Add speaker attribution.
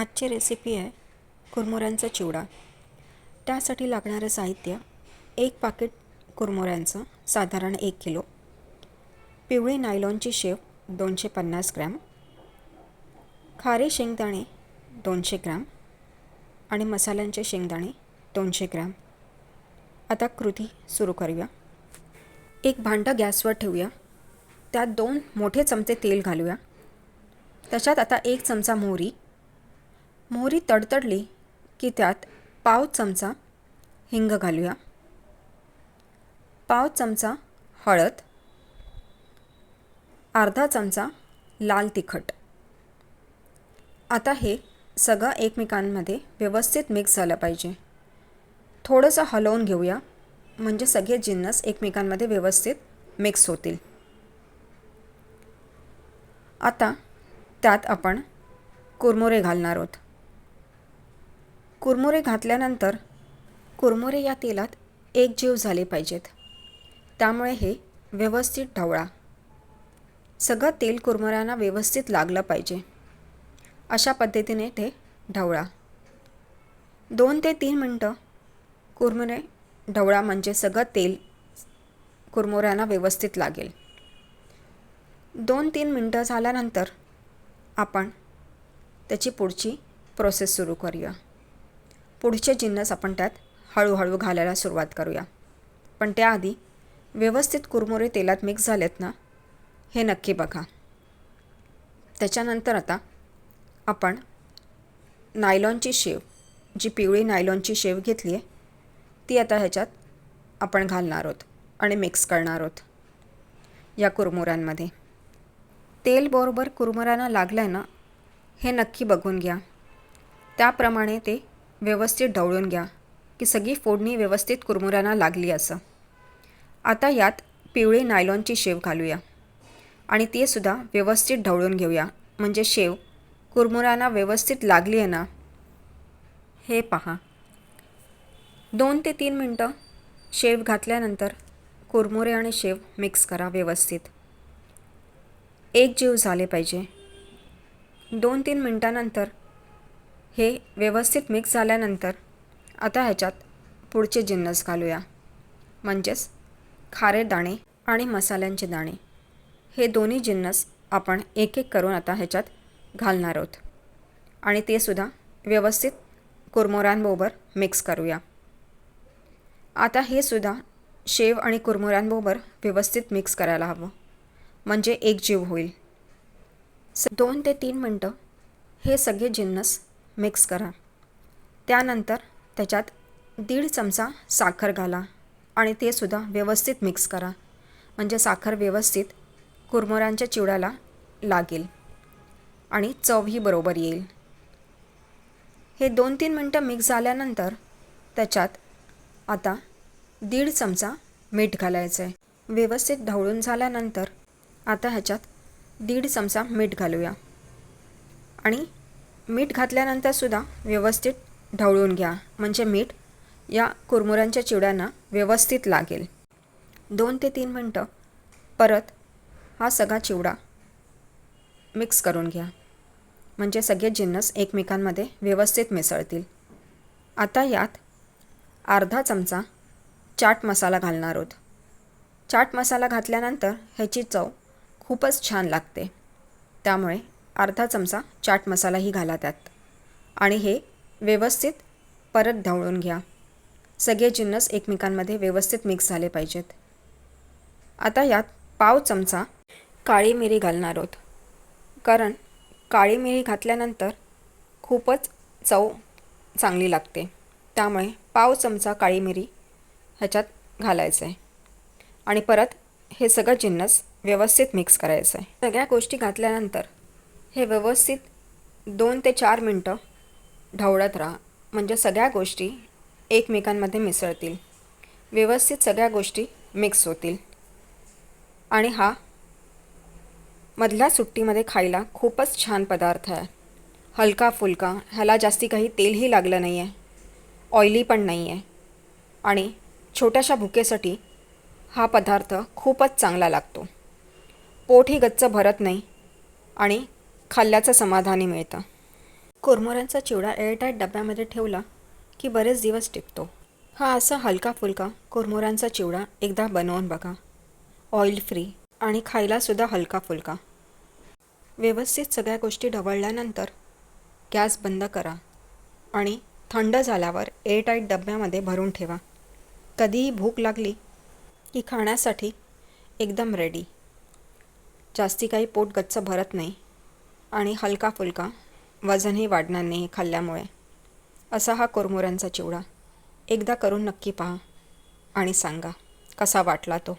Speaker 1: आजची रेसिपी आहे कुरमुऱ्यांचा चिवडा. त्यासाठी लागणारं साहित्य एक पाकिट कुरमुऱ्यांचं साधारण एक किलो. पिवळी नायलॉनची शेव दोनशे पन्नास ग्रॅम. खारे शेंगदाणे दोनशे ग्रॅम. आणि मसाल्यांचे शेंगदाणे दोनशे ग्रॅम. आता कृती सुरू करूया. एक भांडं गॅसवर ठेवूया. त्यात दोन मोठे चमचे तेल घालूया. त्याच्यात आता एक चमचा मोहरी मोहरी तडतडली की त्यात पाव चमचा हिंग घालूया. पाव चमचा हळद अर्धा चमचा लाल तिखट. आता हे सगळं एकमेकांमध्ये व्यवस्थित मिक्स झालं पाहिजे. थोडंसं हलवून घेऊया म्हणजे सगळे जिन्नस एकमेकांमध्ये व्यवस्थित मिक्स होतील. आता त्यात आपण कुरमुरे घालणार आहोत. कुरमुरे घातल्यानंतर कुरमुरे या तेलात एक जीव झाले पाहिजेत. त्यामुळे हे व्यवस्थित ढवळा. सगळं तेल कुरमुऱ्यांना व्यवस्थित लागलं पाहिजे. अशा पद्धतीने ते ढवळा. दोन ते तीन मिनटं कुरमुरे ढवळा म्हणजे सगळं तेल कुरमुऱ्यांना व्यवस्थित लागेल. दोन तीन मिनटं झाल्यानंतर आपण त्याची पुढची प्रोसेस सुरू करूया. पुढचे जिन्नस आपण त्यात हळूहळू घालायला सुरुवात करूया. पण त्याआधी व्यवस्थित कुरमुरे तेलात मिक्स झालेत ना हे नक्की बघा. त्याच्यानंतर आता आपण नायलॉनची शेव जी पिवळी नायलॉनची शेव घेतली आहे ती आता ह्याच्यात आपण घालणार आहोत आणि मिक्स करणार आहोत या कुरमुऱ्यांमध्ये. तेल बरोबर कुरमुऱ्यांना लागलं आहे ना हे नक्की बघून घ्या. त्याप्रमाणे ते व्यवस्थित ढवळून घ्या की सगळी फोडणी व्यवस्थित कुरमुऱ्यांना लागली असं. आता यात पिवळी नायलॉनची शेव घालूया. आणि ती सुद्धा व्यवस्थित ढवळून घेऊया. म्हणजे शेव कुरमुऱ्यांना व्यवस्थित लागली आहे ना? हे पहा. दोन ते तीन मिनटं शेव घातल्यानंतर कुरमुरे आणि शेव मिक्स करा व्यवस्थित. एक जीव झाले पाहिजे. दोन तीन मिनटानंतर हे व्यवस्थित मिक्स झाल्यानंतर आता ह्याच्यात पुढचे जिन्नस घालूया. म्हणजेच खारे दाणे आणि मसाल्यांचे दाणे. हे दोन्ही जिन्नस आपण एक एक करून आता ह्याच्यात घालणार आहोत. आणि ते सुद्धा व्यवस्थित कुरमुऱ्यांबरोबर मिक्स करूया. आता हे सुद्धा शेव आणि कुरमुऱ्यांबरोबर व्यवस्थित मिक्स करायला हवं. म्हणजे एक जीव होईल. स दोन ते तीन मिनटं हे सगळे जिन्नस मिक्स करा. त्यानंतर त्याच्यात दीड चमचा साखर घाला आणि ते सुद्धा व्यवस्थित मिक्स करा. म्हणजे साखर व्यवस्थित कुरमुरांच्या चिवड्याला लागेल आणि चवही बरोबर येईल. हे दोन तीन मिनटं मिक्स झाल्यानंतर त्याच्यात आता दीड चमचा मीठ घालायचं आहे व्यवस्थित ढवळून झाल्यानंतर आता ह्याच्यात दीड चमचा मीठ घालूया. आणि मीठ घातल्यानंतरसुद्धा व्यवस्थित ढवळून घ्या. म्हणजे मीठ या कुरमुऱ्यांच्या चिवड्यांना व्यवस्थित लागेल. दोन ते तीन मिनटं. परत हा सगळा चिवडा मिक्स करून घ्या. म्हणजे सगळे जिन्नस एकमेकांमध्ये व्यवस्थित मिसळतील. आता यात अर्धा चमचा चाट मसाला घालणार आहोत. चाट मसाला घातल्यानंतर ह्याची चव खूपच छान लागते. त्यामुळे अर्धा चमचा चाट मसालाही घाला त्यात. आणि हे व्यवस्थित परत ढवळून घ्या. सगळे जिन्नस एकमेकांमध्ये व्यवस्थित मिक्स झाले पाहिजेत. आता यात पाव चमचा काळी मिरी घालणार आहोत. कारण काळी मिरी घातल्यानंतर खूपच चव चांगली लागते. त्यामुळे पाव चमचा काळी मिरी ह्याच्यात घालायचं आहे आणि परत हे सगळं जिन्नस व्यवस्थित मिक्स करायचं आहे सगळ्या गोष्टी घातल्यानंतर हे व्यवस्थित दोन ते चार मिनटं ढवळत राहा. म्हणजे सगळ्या गोष्टी एकमेकांमध्ये मिसळतील. व्यवस्थित सगळ्या गोष्टी मिक्स होतील. आणि हा मधल्या सुट्टीमध्ये खायला खूपच छान पदार्थ आहे. हलका फुलका ह्याला जास्ती काही तेलही लागलं नाही आहे ऑइली पण नाही आहे आणि छोट्याशा भुकेसाठी हा पदार्थ खूपच चांगला लागतो. पोटही गच्च भरत नाही. आणि खाल्ल्याचं समाधानी मिळतं. कोरमोरांचा चिवडा एअरटाईट डब्यामध्ये ठेवला की बरेच दिवस टिकतो. हा असा हलका फुलका कोरमोरांचा चिवडा एकदा बनवून बघा. ऑइल फ्री आणि खायलासुद्धा हलका फुलका व्यवस्थित सगळ्या गोष्टी ढवळल्यानंतर गॅस बंद करा आणि थंड झाल्यावर एअरटाईट डब्यामध्ये भरून ठेवा. कधीही भूक लागली की खाण्यासाठी एकदम रेडी जास्ती काही पोट गच्च भरत नाही. आणि हलका फुलका वजनही वाढणार नाही खाल्ल्यामुळे. असा हा कोरमोऱ्यांचा चिवडा. एकदा करून नक्की पहा आणि सांगा कसा वाटला तो?